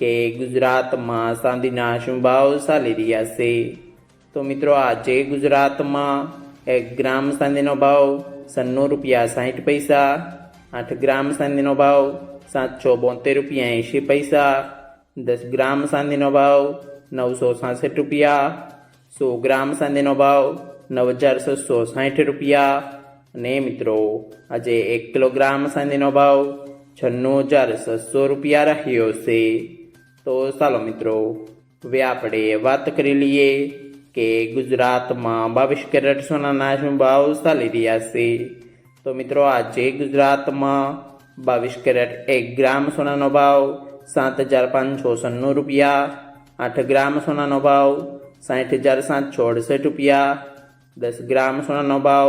કે ગુજરાતમાં ચાંદીના શું ભાવ ચાલી રહ્યા છે. તો મિત્રો, આજે ગુજરાતમાં એક ગ્રામ ચાંદીનો ભાવ સન્નું રૂપિયા સાહીઠ પૈસા, આઠ ગ્રામ ચાંદીનો ભાવ સાતસો બોતેર રૂપિયા એંશી પૈસા, દસ ગ્રામ ચાંદીનો ભાવ નવસો સાસઠ રૂપિયા, સો ગ્રામ ચાંદીનો ભાવ નવ હજાર છસો સાઠ રૂપિયા. અને મિત્રો, આજે એક કિલોગ્રામ ચાંદીનો ભાવ છન્નું હજાર છસો રૂપિયા રહ્યો છે. તો ચાલો મિત્રો, હવે આપણે વાત કરી લઈએ કે ગુજરાતમાં બાવીસ કેરેટ સોનાના શું ભાવ ચાલી રહ્યા છે. તો મિત્રો, આજે ગુજરાતમાં બાવીસ કેરેટ એક ગ્રામ સોનાનો ભાવ સાત હજાર પાંચસો સન્નું રૂપિયા, આઠ ગ્રામ સોનાનો ભાવ સાઠ હજાર સાતસો અડસઠ રૂપિયા, દસ ગ્રામ સોનાનો ભાવ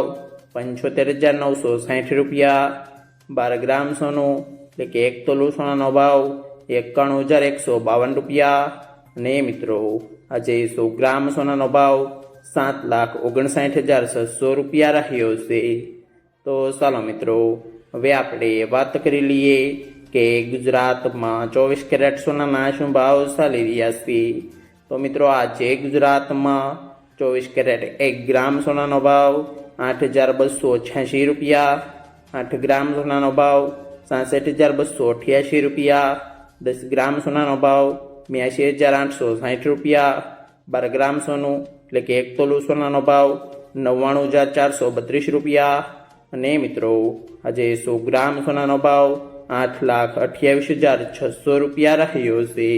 પંચોતેર હજાર નવસો સાઠ રૂપિયા, બાર ગ્રામ સોનું એટલે કે એક તોલું સોનાનો ભાવ એકાણું હજાર એકસો બાવન રૂપિયા. અને મિત્રો, આજે સો ગ્રામ સોનાનો ભાવ સાત લાખ ઓગણસાઠ હજાર છસો રૂપિયા રહ્યો છે. તો ચાલો મિત્રો, હવે આપણે વાત કરી લઈએ કે ગુજરાતમાં ચોવીસ કેરેટ સોનાના શું ભાવ ચાલી રહ્યા છે. તો મિત્રો, આજે ગુજરાતમાં ચોવીસ કેરેટ એક ગ્રામ સોનાનો ભાવ આઠ હજાર બસો છ્યાસી રૂપિયા. આઠ ગ્રામ સોનાનો ભાવ સાસઠ હજાર બસો અઠ્યાસી રૂપિયા. દસ ગ્રામ સોનાનો ભાવ બ્યાસી હજાર આઠસો સાહીઠ રૂપિયા બાર ગ્રામ સોનું એટલે કે એક તોલું સોનાનો ભાવ નવ્વાણું હજાર ચારસો બત્રીસ રૂપિયા અને મિત્રો આજે સો ગ્રામ સોનાનો ભાવ આઠ લાખ અઠ્યાવીસ હજાર છસો રૂપિયા રહ્યો છે